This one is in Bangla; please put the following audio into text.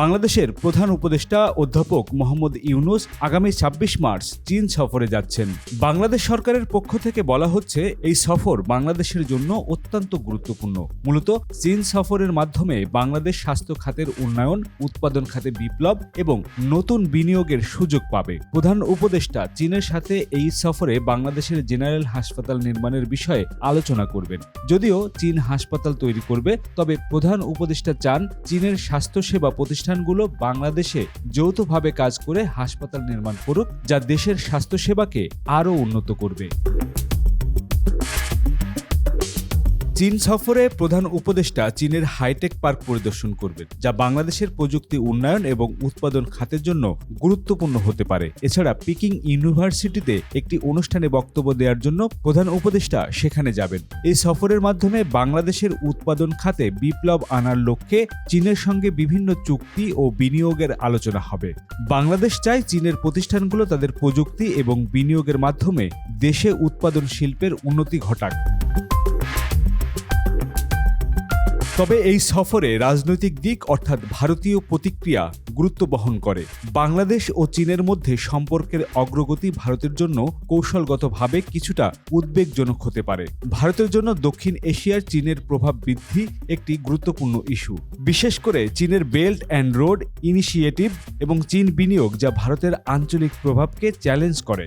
বাংলাদেশের প্রধান উপদেষ্টা অধ্যাপক মোহাম্মদ ইউনুস আগামী ছাব্বিশ মার্চ চীন সফরে যাচ্ছেন। বাংলাদেশ সরকারের পক্ষ থেকে বলা হচ্ছে, এই সফর বাংলাদেশের জন্য অত্যন্ত গুরুত্বপূর্ণ। মূলত চীন সফরের মাধ্যমে বাংলাদেশ স্বাস্থ্য খাতের উন্নয়ন, উৎপাদন খাতে বিপ্লব এবং নতুন বিনিয়োগের সুযোগ পাবে। প্রধান উপদেষ্টা চীনের সাথে এই সফরে বাংলাদেশের জেনারেল হাসপাতাল নির্মাণের বিষয়ে আলোচনা করবেন। যদিও চীন হাসপাতাল তৈরি করবে, তবে প্রধান উপদেষ্টা চান চীনের স্বাস্থ্যসেবা প্রতিষ্ঠানগুলো বাংলাদেশে যৌথভাবে কাজ করে হাসপাতাল নির্মাণ করুক যা দেশের স্বাস্থ্যসেবাকে আরও উন্নত করবে। চীন সফরে প্রধান উপদেষ্টা চীনের হাইটেক পার্ক পরিদর্শন করবেন, যা বাংলাদেশের প্রযুক্তি উন্নয়ন এবং উৎপাদন খাতের জন্য গুরুত্বপূর্ণ হতে পারে। এছাড়া পিকিং ইউনিভার্সিটিতে একটি অনুষ্ঠানে বক্তব্য দেওয়ার জন্য প্রধান উপদেষ্টা সেখানে যাবেন। এই সফরের মাধ্যমে বাংলাদেশের উৎপাদন খাতে বিপ্লব আনার লক্ষ্যে চীনের সঙ্গে বিভিন্ন চুক্তি ও বিনিয়োগের আলোচনা হবে। বাংলাদেশ চায় চীনের প্রতিষ্ঠানগুলো তাদের প্রযুক্তি এবং বিনিয়োগের মাধ্যমে দেশে উৎপাদন শিল্পের উন্নতি ঘটাক। তবে এই সফরে রাজনৈতিক দিক অর্থাৎ ভারতীয় প্রতিক্রিয়া গুরুত্ব বহন করে। বাংলাদেশ ও চীনের মধ্যে সম্পর্কের অগ্রগতি ভারতের জন্য কৌশলগতভাবে কিছুটা উদ্বেগজনক হতে পারে। ভারতের জন্য দক্ষিণ এশিয়ার চীনের প্রভাব বৃদ্ধি একটি গুরুত্বপূর্ণ ইস্যু। বিশেষ করে চীনের বেল্ট অ্যান্ড রোড ইনিশিয়েটিভ এবং চীন বিনিয়োগ যা ভারতের আঞ্চলিক প্রভাবকে চ্যালেঞ্জ করে।